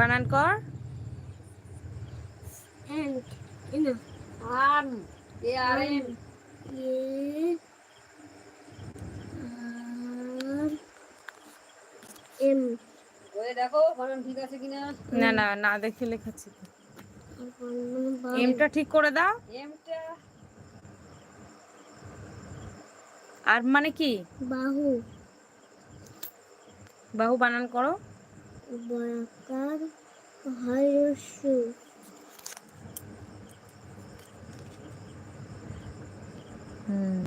বানান কর। And in M ওই দেখো বানান ঠিক আছে কিনা? না না না দেখে লেখাচ্ছি এমটা ঠিক করে দাও। এমটা আর মানে কি? বাহু। বাহু বানান করো। বর্গাকার হর্ষ হুম।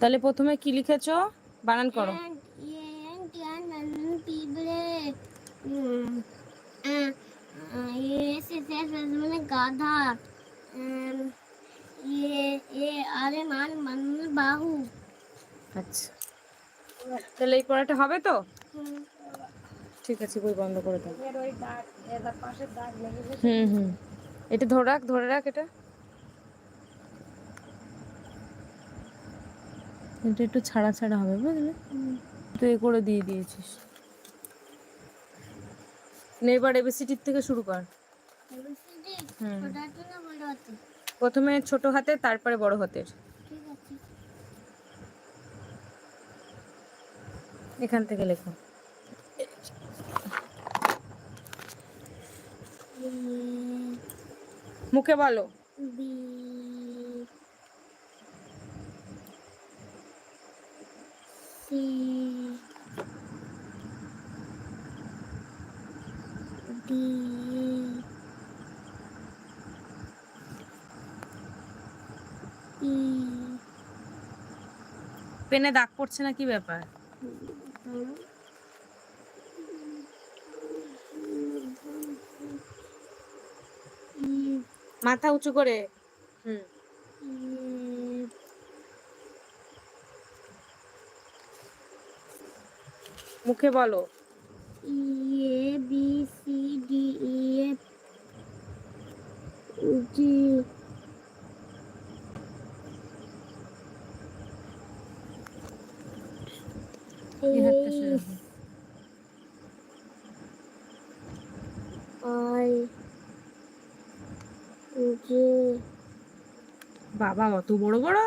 তাহলে প্রথমে কি লিখেছো? বানান করো। গাধা। এ আরে মান মান বাহু। আচ্ছা। তাহলে এই পড়াটা হবে তো? হুম, ঠিক আছে বই বন্ধ করে দাও। এর ওই দাগ এর পাশের দাগ লেগে গেছে। হুম হুম। এটা ধরে রাখ ধরে রাখ এটা। এটা একটু ছাড়া ছাড়া হবে বুঝলে। তুই এ করে দিয়ে দিয়েছিস। নে এবার এবিসিটির থেকে শুরু কর? প্রথমে ছোট হাতে তারপরে বড় হাতের। এখান থেকে লেখো। মুখে বলো। পেনে দাগ পড়ছে না কি ব্যাপার? মাথা উঁচু করে? হুম। মুখে বলো। এই হাতটা বাবা অত বড় বড়?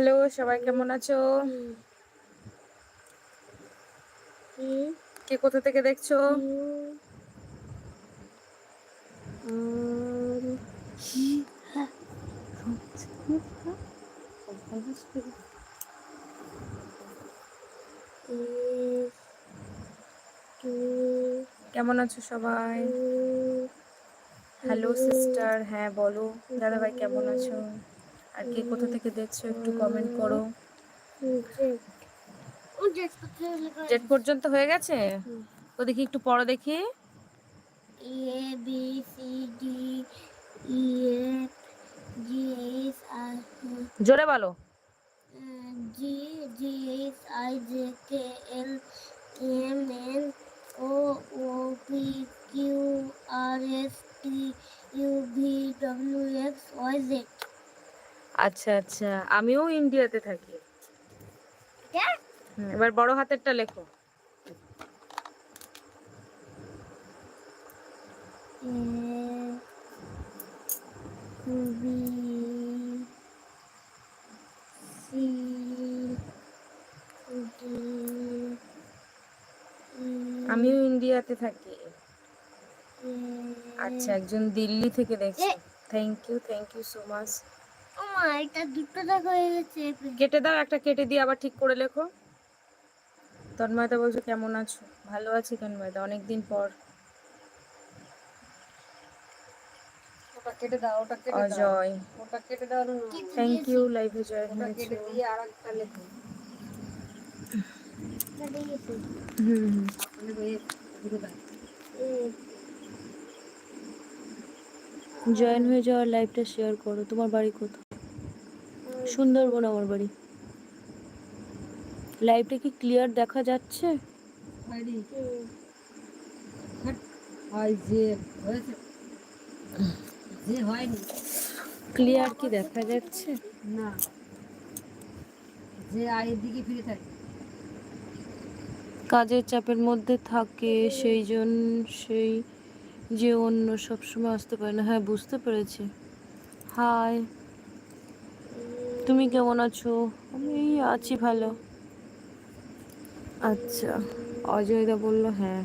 হ্যালো সবাই কেমন আছো? কে কোথা থেকে দেখছ? কেমন আছো সবাই? হ্যালো সিস্টার হ্যাঁ বলো। দাদা ভাই কেমন আছো? আর কে কোথা থেকে দেখছ একটু কমেন্ট করো। জেট পর্যন্ত হয়ে গেছে? তো দেখি একটু পড়ো দেখি। A B C D E F G, H, I জোরে বলো G G G I J K K M M আচ্ছা আচ্ছা। আমিও ইন্ডিয়াতে থাকি। এবার বড় হাতেরটা লেখো। আমিও ইন্ডিয়াতে থাকি। আচ্ছা একজন দিল্লি থেকে দেখছে। Thank you thank you so much এটা দুটো দেখা হয়ে গেছে। কেটে দাও একটা কেটে দিয়ে আবার ঠিক করে লেখো। তন্ময়দা বলছো কেমন আছো? ভালো আছি তন্ময়দা অনেকদিন পর। ওটা কেটে দাও ওটা কেটে দাও। অজয়। ওটা কেটে দাও থ্যাংক ইউ লাইভে জয়েন কেটে দিয়ে লেখো। হুম হয়ে যাওয়ার লাইভটা শেয়ার করো। তোমার বাড়ি কোথায়? সুন্দরবন আমার বাড়ি। লাইভটা কি ক্লিয়ার দেখা যাচ্ছে? বাড়ি? হয় ক্লিয়ার কি দেখা যাচ্ছে? না। যে আয়ের দিকে ফিরে থাকে। কাজের চাপের মধ্যে থাকে সেই জন সেই যে অন্য সবসময় আসতে পারে না। হ্যাঁ বুঝতে পেরেছি। হাই তুমি কেমন আছো? আমি আছি ভালো। আচ্ছা অজয়দা বলল হ্যাঁ।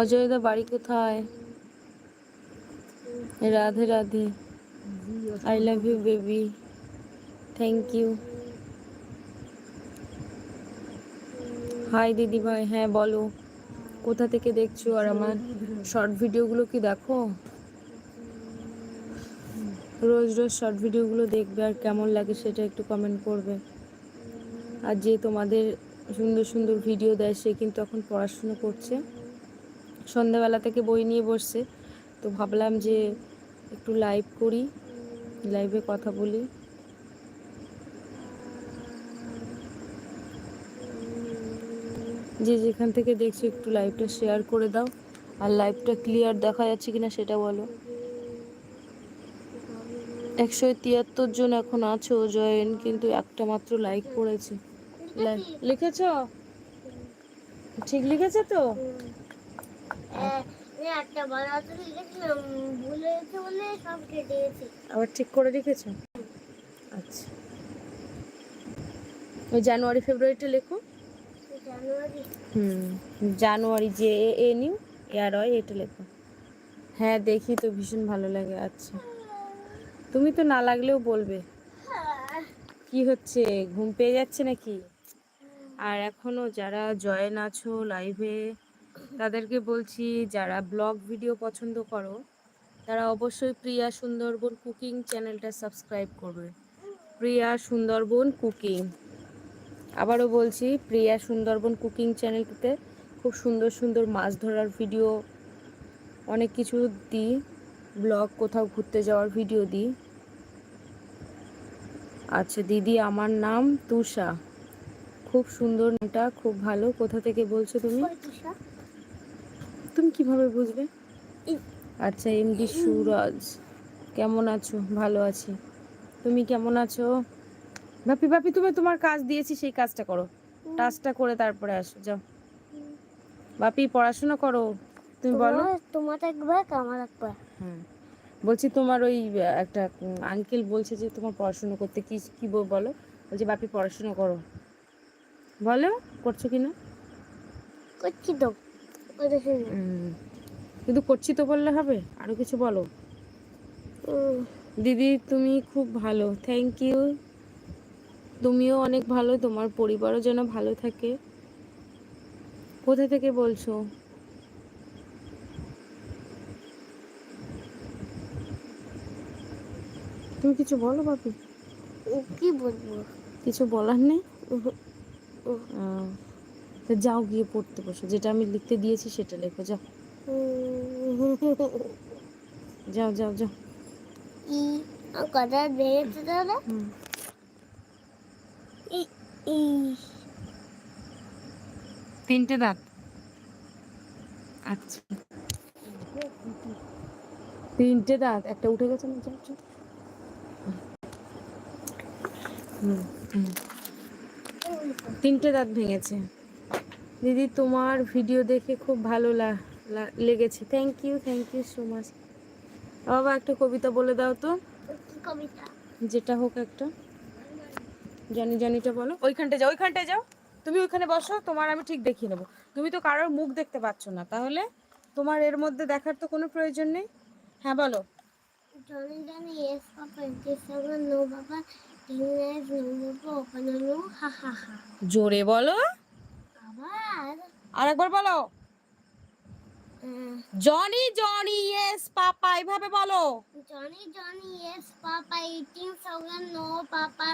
অজয়দা বাড়ি কোথায়? Radhe Radhe. I love you baby thank you hi দিদি ভাই হ্যাঁ বলো। কোথা থেকে দেখছ আর আমার শর্ট ভিডিওগুলো কি দেখো? রোজ রোজ শর্ট ভিডিওগুলো দেখবে আর কেমন লাগে সেটা একটু কমেন্ট করবে। আর যে তোমাদের সুন্দর সুন্দর ভিডিও দেয় সে কিন্তু এখন পড়াশুনো করছে। সন্ধ্যাবেলা থেকে বই নিয়ে বসছে। তো ভাবলাম যে একটু লাইভ করি লাইভে কথা বলি। যে যেখান থেকে দেখছ একটু লাইভটা শেয়ার করে দাও। আর লাইভটা ক্লিয়ার দেখা যাচ্ছে কিনা সেটা বলো। একশো তিয়াত্তর জন এখন আছো জয়েন কিন্তু একটা মাত্র লাইক লাই- লিখেছো? ঠিক লিখেছে তো? আবার ঠিক করে লিখেছো আচ্ছা। ওই জানুয়ারি ফেব্রুয়ারিটা লেখো। হুম, জানুয়ারি যে এ এ নিউ এয়ার হয় এটা লেখো। হ্যাঁ দেখি তো, ভীষণ ভালো লাগে আচ্ছা। তুমি তো না লাগলেও বলবে। কি হচ্ছে, ঘুম পেয়ে যাচ্ছে নাকি? আর এখনও যারা জয়েন আছো লাইভে তাদেরকে বলছি, যারা ব্লগ ভিডিও পছন্দ করো, তারা অবশ্যই প্রিয়া সুন্দরবন কুকিং চ্যানেলটা সাবস্ক্রাইব করবে। প্রিয়া সুন্দরবন কুকিং আবারও বলছি প্রিয়া সুন্দরবন কুকিং চ্যানেলটিতে খুব সুন্দর সুন্দর মাছ ধরার ভিডিও অনেক কিছু দিই ব্লগ কোথাও ঘুরতে যাওয়ার ভিডিও দিই। আচ্ছা দিদি আমার নাম তুষা। খুব সুন্দর নামটা খুব ভালো। কোথা থেকে বলছো তুমি? তুমি কীভাবে বুঝবে? আচ্ছা এমডি সুরজ। কেমন আছো? ভালো আছি। তুমি কেমন আছো? বাপি বাপি তুমি তোমার কাজ দিয়েছি সেই কাজটা করো। টাস্কটা করে তারপরে আসো যাও। বাপি পড়াশোনা করো তুমি বলো। তোমার একবার আমার একবার হ্যাঁ বলছি তোমার ওই একটা আঙ্কেল বলছে যে তোমার পড়াশোনা করতে কি কি বলো বলছি বাপি পড়াশোনা করো। বলো করছ কি না? করছি তো হুম। করছি তো বললে হবে আরও কিছু বলো? দিদি তুমি খুব ভালো থ্যাংক ইউ তুমিও অনেক ভালো তোমার পরিবারও যেন ভালো থাকে। কোথা থেকে বলছো? তুমি কিছু বলো বাপি। কি বলব? কিছু বলার নেই? তো যাও গিয়ে পড়তে বসো যেটা আমি লিখতে দিয়েছি সেটা লেখো যাও। যাও যাও যাও। কথা ই তিনটে দাঁত। আচ্ছা। তিনটে দাঁত। একটা উঠে গেছে না। তিনটে দাঁত ভেঙেছে। দিদি তোমার ভিডিও দেখে খুব ভালো লা- লা- লেগেছে। Thank you thank you so much বাবা একটা কবিতা বলে দাও তো। কবিতা। যেটা হোক একটা। জানি জানিটা বলো। ওইখানটা যাও ওইখানটায় যাও। তুমি ওইখানে বসো তোমার আমি ঠিক দেখিয়ে নেব। তুমি তো কারোর মুখ দেখতে পাচ্ছ না। তাহলে তোমার এর মধ্যে দেখার তো কোনো প্রয়োজন নেই। হ্যাঁ বলো। Johnny Johnny yes papa this summer no papa English no papa open no ha ha ha জোরে বলো। আবার? আর একবার বলো। জনি জনি ইয়েস পাপা এইভাবে বলো। Johnny Johnny yes papa eating sugar no papa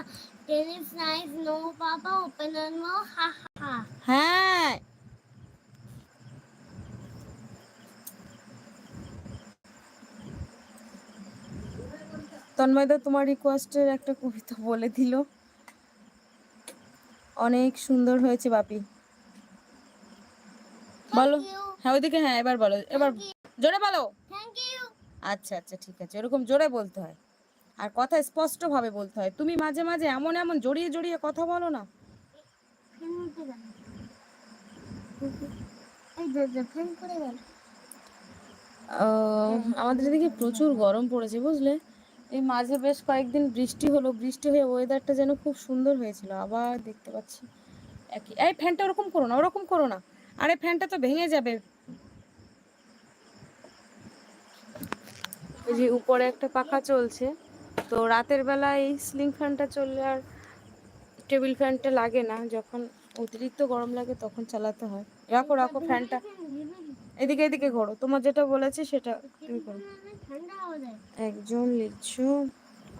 tennis nice no papa opener no হ্যাঁ। তন্ময়দা তোমার রিকোয়েস্টের একটা কবিতা বলে দিল। অনেক সুন্দর হয়েছে বাপি। বলো। হ্যাঁ ওইদিকে হ্যাঁ এবার বলো এবার জোরে বলো। আচ্ছা আচ্ছা ঠিক আছে এরকম জোরে বলতে হয়। আর কথা স্পষ্টভাবে বলতে হয়। তুমি মাঝে মাঝে এমন এমন জড়িয়ে জড়িয়ে কথা বলো না। আমাদের এদিকে প্রচুর গরম পড়েছে বুঝলে? এই মাঝে বেশ কয়েকদিন বৃষ্টি হলো বৃষ্টি হয়ে ওয়েদারটা যেন খুব সুন্দর হয়েছিল আবার দেখতে পাচ্ছি। একই এই ফ্যানটা ওরকম করো না ওরকম করো না। আরে ফ্যানটা তো ভেঙে যাবে। এই যে উপরে একটা পাখা চলছে। তো রাতের বেলা এই সিলিং ফ্যানটা চললে আর টেবিল ফ্যানটা লাগে না। যখন অতিরিক্ত গরম লাগে তখন চালাতে হয়। রাখো রাখো ফ্যানটা এদিকে এদিকে ঘোরো। তোমার যেটা বলেছে সেটা তুমি করো। একজন লিখছো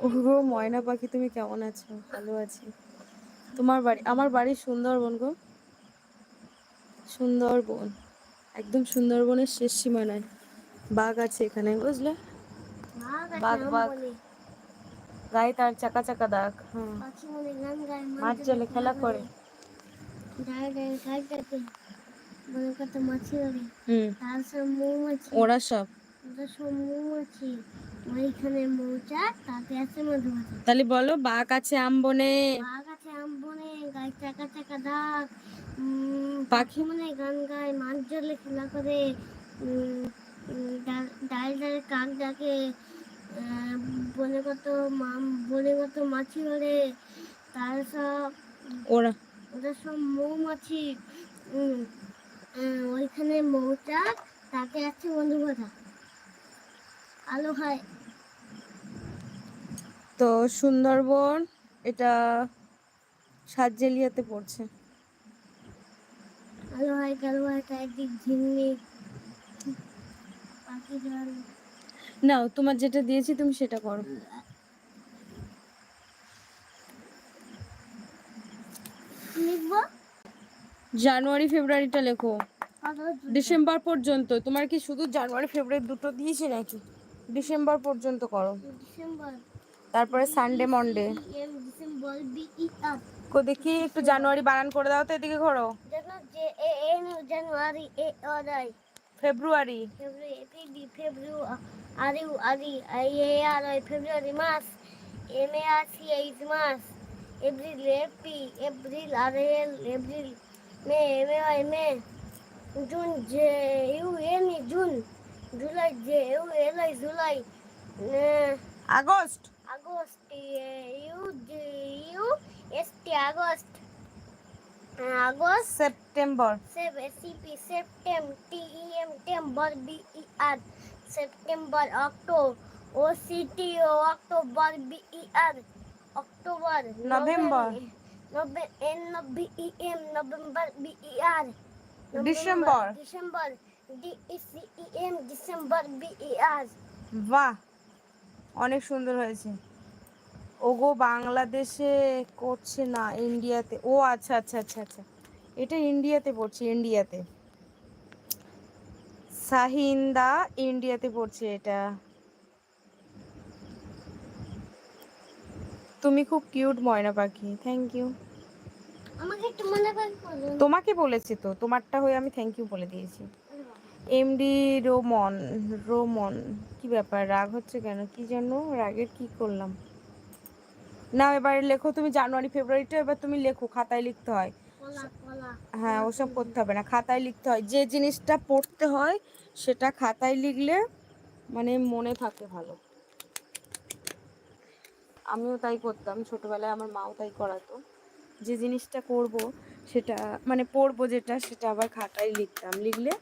ওগো, ময়না পাখি, তুমি কেমন আছো? ভালো আছি। তোমার বাড়ি, আমার বাড়ি সুন্দরবন গো। সুন্দরবন। একদম সুন্দরবনের শেষ সীমানায়। বাঘ আছে এখানে, বুঝলে? বাঘ বাঘ। গায়ে তার চাকা চাকা দাগ মাছ জলে খেলা করে ওরে সব তাহলে বলো বাঘ আছে আম বনে গায়ে চাকা চাকা দাগ উম, পাখি মানে গান গায় মাছ জলে খেলা করে ডালে ডালে কাক ডাকে বনে কত বনে কত মাছি ওরে তার সব ওরা। ওটা সব মৌমাছি ওইখানে মৌচাক তাকে আছে মধুমাথা আলো হয়। তো সুন্দরবন এটা সাতজেলিয়াতে পড়ছে। আলো হয় কালো হয় চারদিক পাখি জল নাও তোমার যেটা দিয়েছি তুমি সেটা করো। জানুয়ারি ফেব্রুয়ারিটা লেখো। ডিসেম্বর পর্যন্ত। তোমার কি শুধু জানুয়ারি ফেব্রুয়ারি দুটো দিয়েছি নাকি? ডিসেম্বর পর্যন্ত করো। তারপরে Sunday Monday M December B E R কো দেখি একটু জানুয়ারি বানান করে দাও তো এদিকে N January February February A P B February আরি আরি I A R I February mass M A R C H mass April A P April R L April May M A I May June J U N E June July J U L I July ah, August August U J U S T August August September save S E P সেপ্টেম T E M টেম্বর B E R September October O C T O October B E R October November. November B E R December. December D E C E M December B E R বাহ অনেক সুন্দর হয়েছে। ওগো বাংলাদেশে করছে না ইন্ডিয়াতে। ও আচ্ছা আচ্ছা আচ্ছা আচ্ছা। এটা ইন্ডিয়াতে পড়ছে ইন্ডিয়াতে। সাহিন্দা ইন্ডিয়াতে পড়ছে এটা। তুমি খুব কিউট ময়না পাখি থ্যাংক ইউ তোমাকে বলেছি তো তোমারটা হয়ে আমি থ্যাংক ইউ বলে দিয়েছি। এমডি রোমন রোমন কি ব্যাপার রাগ হচ্ছে কেন? কি যেন রাগের কি করলাম? না এবারে লেখো তুমি জানুয়ারি ফেব্রুয়ারিটা এবার তুমি লেখো খাতায় লিখতে হয়। হ্যাঁ ওসব করতে হবে না খাতায় লিখতে হয়। যে জিনিসটা পড়তে হয় সেটা খাতায় লিখলে মানে মনে থাকে ভালো। আমিও তাই করতাম ছোটবেলায় আমার মাও তাই করাতো। যে জিনিসটা করব সেটা মানে পড়ব যেটা সেটা আবার খাতায় লিখতাম। লিখলে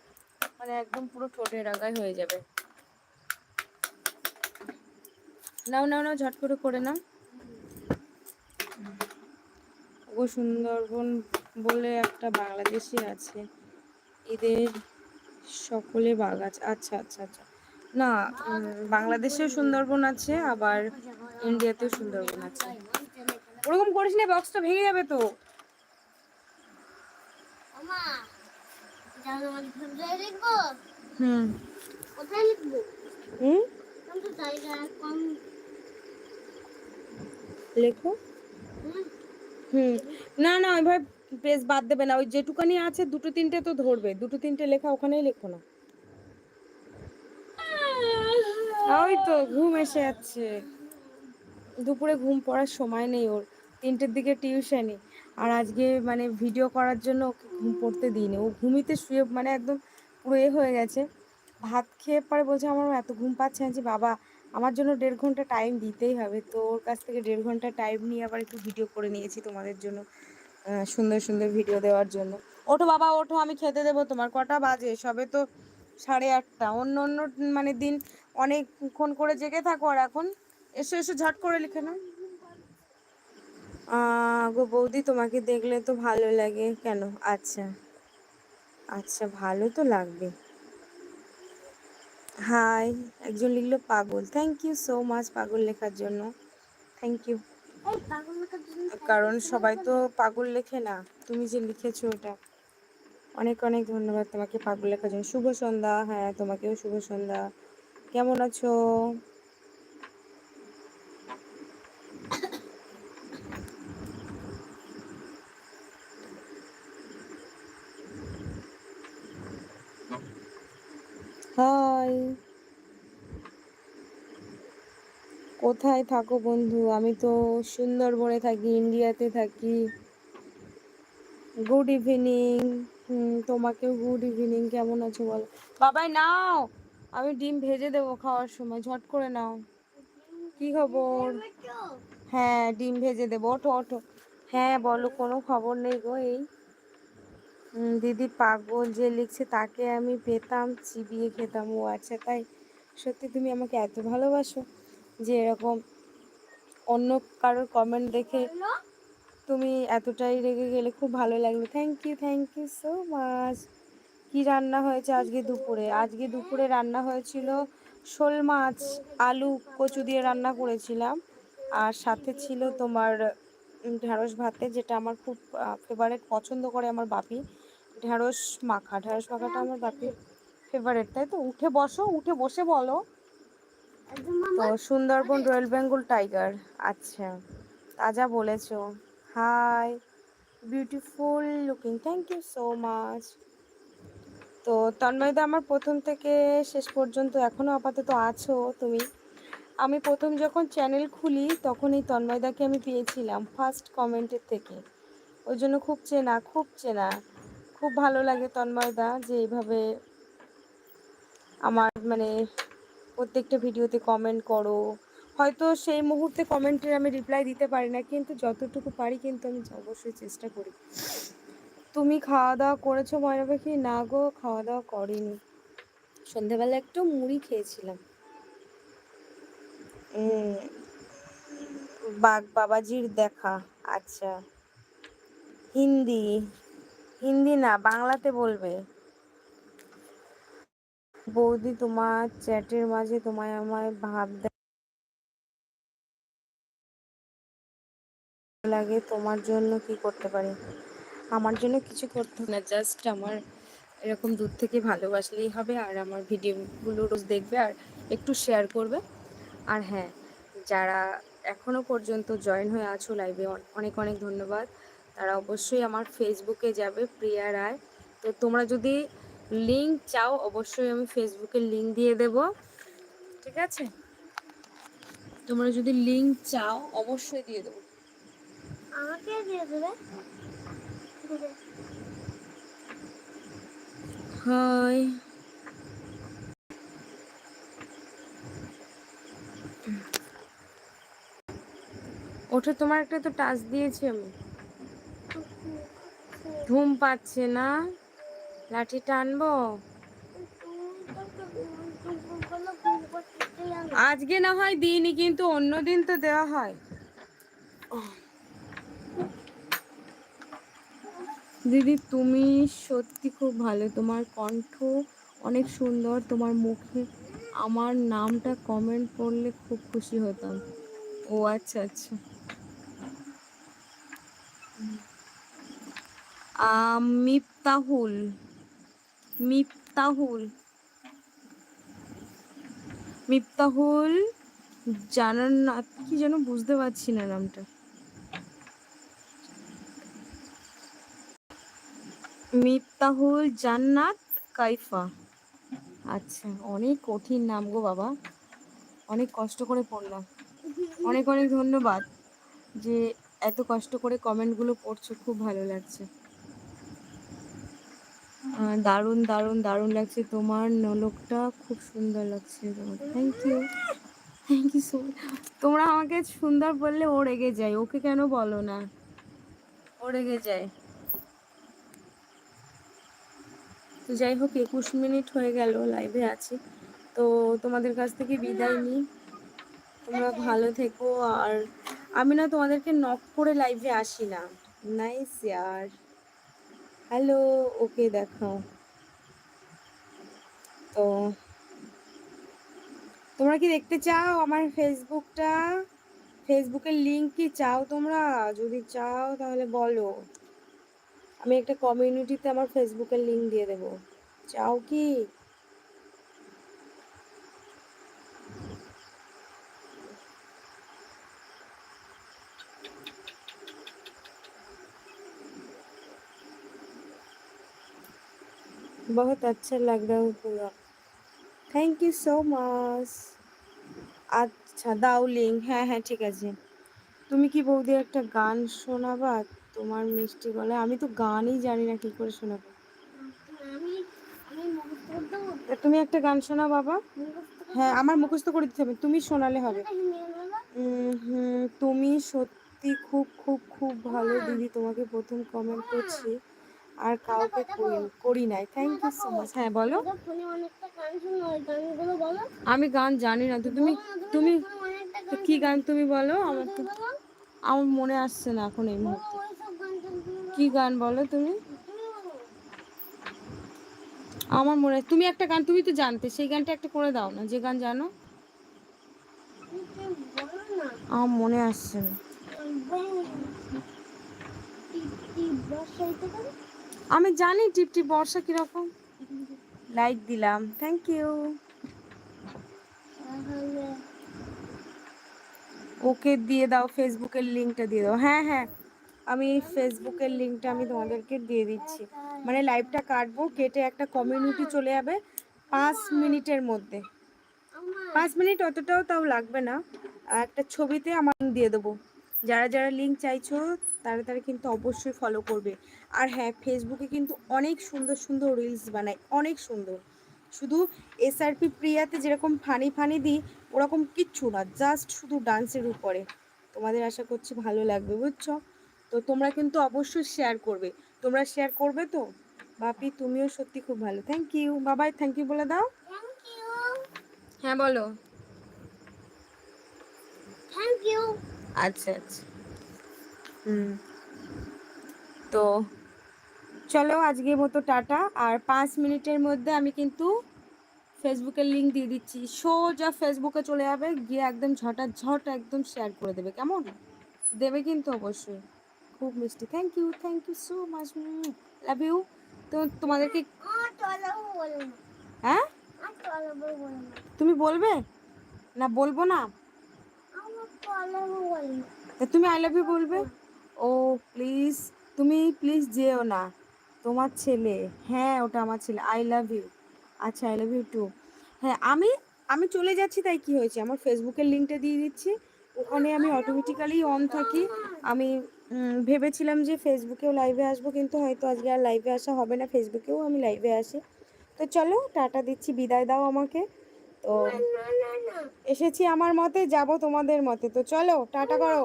মানে একদম পুরো ঠোঁটের আগায় হয়ে যাবে। নাও নাও নাও ঝট করে করে নাও। ও সুন্দরবন বলে একটা বাংলাদেশি আছে। এদের সকলে বাগাছ আচ্ছা আচ্ছা আচ্ছা। না বাংলাদেশেও সুন্দরবন আছে আবার ইন্ডিয়াতেও সুন্দরবন আছে। ওরকম করিস না বক্সটা ভেঙে যাবে তো। হুম। কোথায় লিখব? হুম? জায়গা কম লেখো। হুম, হুম। না না ওইভাবে পেজ বাদ দেবে না। ওই যেটুকানি আছে দুটো তিনটে তো ধরবে। দুটো তিনটে লেখা ওখানেই লেখো না। ওই তো ঘুম এসে যাচ্ছে। দুপুরে ঘুম পড়ার সময় নেই ওর। তিনটের দিকে টিউশনি আর আজকে মানে ভিডিও করার জন্য ওকে ঘুম পড়তে দিইনি। ও ঘুমিতে শুয়ে মানে একদম পুরো এ হয়ে গেছে। ভাত খেয়ে পরে বলছে আমার এত ঘুম পাচ্ছে না যে বাবা আমার জন্য দেড় ঘণ্টা টাইম দিতেই হবে। তো ওর কাছ থেকে দেড় ঘণ্টা টাইম নিয়ে আবার একটু ভিডিও করে নিয়েছি তোমাদের জন্য সুন্দর সুন্দর ভিডিও দেওয়ার জন্য। ওঠো বাবা, ওঠো, আমি খেতে দেবো তোমার। কটা বাজে? সবে তো সাড়ে আটটা। অন্য অন্য মানে দিন অনেকক্ষণ করে জেগে থাকো আর এখন। এসো এসো, ঝট করে লিখে না গো বৌদি, তোমাকে দেখলে তো ভালো লাগে। কেন? আচ্ছা। আচ্ছা ভালো তো লাগবে। হাই একজন লিখলো পাগল। থ্যাংক ইউ সো মাচ পাগল লেখার জন্য। থ্যাংক ইউ কারণ সবাই তো পাগল লেখে না। তুমি যে লিখেছো ওটা। অনেক অনেক ধন্যবাদ তোমাকে পাগল লেখার জন্য। শুভ সন্ধ্যা। হ্যাঁ তোমাকেও শুভ সন্ধ্যা। কেমন আছো? হাই কোথায় থাকো বন্ধু? আমি তো সুন্দরবনে থাকি, ইন্ডিয়াতে থাকি। গুড ইভিনিং তোমাকেও গুড ইভিনিং কেমন আছো বলো? বাবাই, নাও। আমি ডিম ভেজে দেবো খাওয়ার সময়। ঝট করে নাও। কি খবর? হ্যাঁ ডিম ভেজে দেবো। ওঠো ওঠো। হ্যাঁ বলো, কোনো খবর নেই গো এই। দিদি পাগল যে লিখছে তাকে আমি পেতাম চিবিয়ে খেতাম। ও আচ্ছা তাই? সত্যি তুমি আমাকে এত ভালোবাসো যে এরকম অন্য কারোর কমেন্ট দেখে তুমি এতটাই রেগে গেলে খুব ভালো লাগল। Thank you thank you so much কি রান্না হয়েছে আজকে দুপুরে? আজকে দুপুরে রান্না হয়েছিল শোল মাছ আলু কচু দিয়ে রান্না করেছিলাম। আর সাথে ছিল তোমার ঢ্যাঁড়স ভাতে যেটা আমার খুব ফেভারেট পছন্দ করে আমার বাপি। ঢ্যাঁড়স মাখা ঢ্যাঁড়স মাখাটা আমার বাপি ফেভারেট তাই তো? উঠে বসো উঠে বসে বলো। তো সুন্দরবন রয়্যাল বেঙ্গল টাইগার আচ্ছা তাজা বলেছ। Hi beautiful looking thank you so much তো তন্ময়দা আমার প্রথম থেকে শেষ পর্যন্ত এখনও আপাতত আছো তুমি। আমি প্রথম যখন চ্যানেল খুলি তখন এই তন্ময়দাকে আমি পেয়েছিলাম ফার্স্ট কমেন্টের থেকে। ওই জন্য খুব চেনা খুব চেনা। খুব ভালো লাগে তন্ময়দা যে এইভাবে আমার মানে প্রত্যেকটা ভিডিওতে কমেন্ট করো। হয়তো সেই মুহূর্তে কমেন্টের আমি রিপ্লাই দিতে পারি না, কিন্তু যতটুকু পারি কিন্তু আমি অবশ্যই চেষ্টা করি। তুমি খাওয়া দাওয়া করেছ ময়না পাখি? না গো খাওয়া দাওয়া করিনি। সন্ধেবেলা একটু মুড়ি খেয়েছিলাম। বাঘ বাবাজির দেখা। আচ্ছা। হিন্দি। হিন্দি না, বাংলাতে বলবে। বৌদি তোমার চ্যাটের মাঝে তোমায় আমায় ভাব লাগে তোমার জন্য কি করতে পারি? আমার জন্য কিছু করতে না জাস্ট আমার এরকম দূর থেকে ভালোবাসলেই হবে, আর আমার ভিডিওগুলো রোজ দেখবে আর একটু শেয়ার করবে। আর হ্যাঁ যারা এখনও পর্যন্ত জয়েন হয়ে আছো লাইভে অনেক অনেক ধন্যবাদ। তারা অবশ্যই আমার ফেসবুকে যাবে প্রিয়া রায়। তো তোমরা যদি লিঙ্ক চাও অবশ্যই আমি ফেসবুকে লিঙ্ক দিয়ে দেব। ঠিক আছে? তোমরা যদি লিঙ্ক চাও অবশ্যই দিয়ে দেবো। আমাকে দিয়ে দেবে? হাই। ওঠে তোমার একটা তো টাচ দিয়েছি আমি। ঘুম পাচ্ছে না। লাঠি টানবো আজকে না হয় দিইনি কিন্তু অন্য দিন তো দেওয়া হয়। দিদি, তুমি সত্যি খুব ভালো। তোমার কণ্ঠ অনেক সুন্দর। তোমার মুখে আমার নামটা কমেন্ট করলে খুব খুশি হতাম। ও আচ্ছা আচ্ছা। মিফতাহুল মিফতাহুল মিফতাহুল জানান না কি যেন বুঝতে পারছি না নামটা। মিফতাহুল জান্নাত কাইফা। আচ্ছা অনেক কঠিন নাম গো বাবা। অনেক কষ্ট করে পড়লাম। অনেক অনেক ধন্যবাদ যে এত কষ্ট করে কমেন্টগুলো পড়ছো, খুব ভালো লাগছে। দারুণ দারুণ দারুণ লাগছে। তোমার নলকটা খুব সুন্দর লাগছে তোমার। Thank you thank you so তোমরা আমাকে সুন্দর বললে ও রেগে যায়। ওকে কেন বলো না? ও রেগে যায়। তো যাই হোক, একুশ মিনিট হয়ে গেল লাইভে আছি। তো তোমাদের কাছ থেকে বিদায় নিই। তোমরা ভালো থেকো। আর আমি না তোমাদেরকে নক করে লাইভে আসি না। নাইস ইয়ার হ্যালো, ওকে দেখাও। তো, তোমরা কি দেখতে চাও আমার ফেসবুকটা ফেসবুকের লিঙ্ক কি চাও তোমরা? যদি চাও তাহলে বলো। আমি একটা কমিউনিটিতে আমার ফেসবুকের লিঙ্ক দিয়ে দেবো। চাও কি? बहुत अच्छा लग रहा है पूरा থ্যাংক ইউ সো মাচ আচ্ছা দাও লিঙ্ক হ্যাঁ হ্যাঁ ঠিক আছে তুমি কি বৌদি একটা গান শোনাবা তোমার মিষ্টি গলায় আমি তো গানই জানি না কি করে শোনাবো আমি আমি মুখস্থ করতে পারবো? তা তুমি একটা গান শোনা বাবা মুখস্থ করতে হ্যাঁ আমার মুখস্থ করে দিতে হবে তুমি শোনালে হবে পারবো? মেয়ে বলো। উম, হুম, তুমি সত্যি খুব খুব খুব ভালো দিদি তোমাকে প্রথম কমেন্ট করছি আর কাউকে করি- করি নাই। থ্যাংক ইউ সো মাচ হ্যাঁ বলো। আমি গান জানি না, তো তুমি তুমি কি গান তুমি বলো? আমার তো আমার মনে আসছে না এখন এই মুহূর্তে। কি গান বলো তুমি? আমার মনে তুমি একটা গান তুমি তো জানতে, সেই গানটা একটা করে দাও না, যে গান জানো। আমার মনে আসছে না। আমি জানি টিপ টিপ বর্ষা কীরকম। লাইক দিলাম থ্যাংক ইউ ওকে দিয়ে দাও ফেসবুকের লিঙ্কটা দিয়ে দাও। হ্যাঁ হ্যাঁ আমি ফেসবুকের লিঙ্কটা আমি তোমাদেরকে দিয়ে দিচ্ছি। মানে লাইভটা কাটবো কেটে একটা কমিউনিটি চলে যাবে পাঁচ মিনিটের মধ্যে। পাঁচ মিনিট অতটাও তাও লাগবে না। একটা ছবিতে আমার দিয়ে দেবো। যারা যারা লিঙ্ক চাইছো তারা তারা কিন্তু অবশ্যই ফলো করবে। আর হ্যাঁ ফেসবুকে কিন্তু অনেক সুন্দর সুন্দর রিলস বানায় অনেক সুন্দর। শুধু এসআরপি প্রিয়াতে যেরকম ফানি ফানি দিই ওরকম কিচ্ছু না জাস্ট শুধু ডান্সের উপরে। তোমাদের আশা করছি ভালো লাগবে বুঝছ? তো তোমরা কিন্তু অবশ্যই শেয়ার করবে। তোমরা শেয়ার করবে তো? বাপি তুমিও সত্যি খুব ভালো। Thank you Babai thank you বলে দাও। হ্যাঁ বলো। থ্যাংক ইউ আচ্ছা আচ্ছা। হুম। তো চলো আজকের মতো টাটা। আর পাঁচ মিনিটের মধ্যে আমি কিন্তু ফেসবুকের লিঙ্ক দিয়ে দিচ্ছি। সোজা ফেসবুকে চলে যাবে, গিয়ে একদম ঝটা ঝট একদম শেয়ার করে দেবে। কেমন? দেবে কিন্তু অবশ্যই। খুব মিষ্টি। Thank you thank you so much love you তো তোমাদেরকে হ্যাঁ? তুমি বলবে? না, বলব না। তুমি আই লাভ ইউ বলবে? ও প্লিজ তুমি প্লিজ যেও না। তোমার ছেলে? হ্যাঁ ওটা আমার ছেলে। আই লাভ ইউ আচ্ছা আই লাভ ইউ টু হ্যাঁ আমি আমি চলে যাচ্ছি, তাই কি হয়েছে? আমার ফেসবুকের লিঙ্কটা দিয়ে দিচ্ছি। ওখানে আমি অটোমেটিক্যালি অন থাকি। আমি ভেবেছিলাম যে ফেসবুকেও লাইভে আসব, কিন্তু হয়তো আজকে আর লাইভে আসা হবে না। ফেসবুকেও আমি লাইভে আসি। তো চলো, টাটা দিচ্ছি, বিদায় দাও আমাকে। তো এসেছি আমার মতে, যাব তোমাদের মতে। তো চলো, টাটা করো।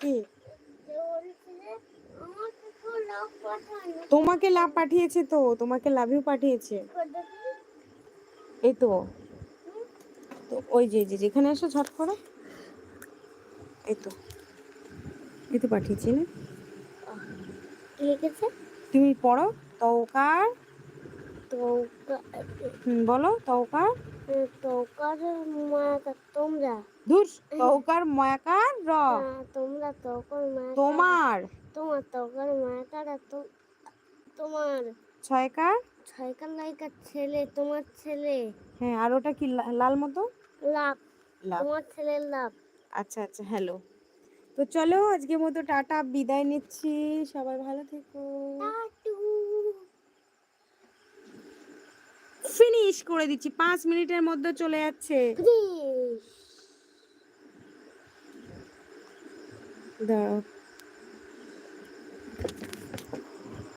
কি যে বলেছিলে আমার কিছু লোক পাঠানো তোমাকে লাভ পাঠিয়েছে তো তোমাকে লাভ পাঠিয়েছে। এই তো। তো ওই যে যে যেখানে এসো ঝট করো। এই তো। এই তো পাঠিয়েছি না? তুমি পড়ো তৌকার তৌকা বলো তৌকার তৌকার মায়াকা তোমরা। ধুর তৌকার ময়াকার র হ্যাঁ, তোমরা তৌকার তোমার। তোমার তৌকার মায়াকারা তো তোমার ছয়কার? ছয়কার লাইকার ছেলে তোমার ছেলে। হ্যাঁ আর ওটা কি লাল মতো? লাভ লাভ তোমার ছেলের লাভ আচ্ছা আচ্ছা হ্যালো। তো চলো আজকের মতো টাটা বিদায় নিচ্ছি। সবাই ভালো থেকো। ফিনিশ করে দিচ্ছি। পাঁচ মিনিটের মধ্যে চলে যাচ্ছে। দাঁড়াও।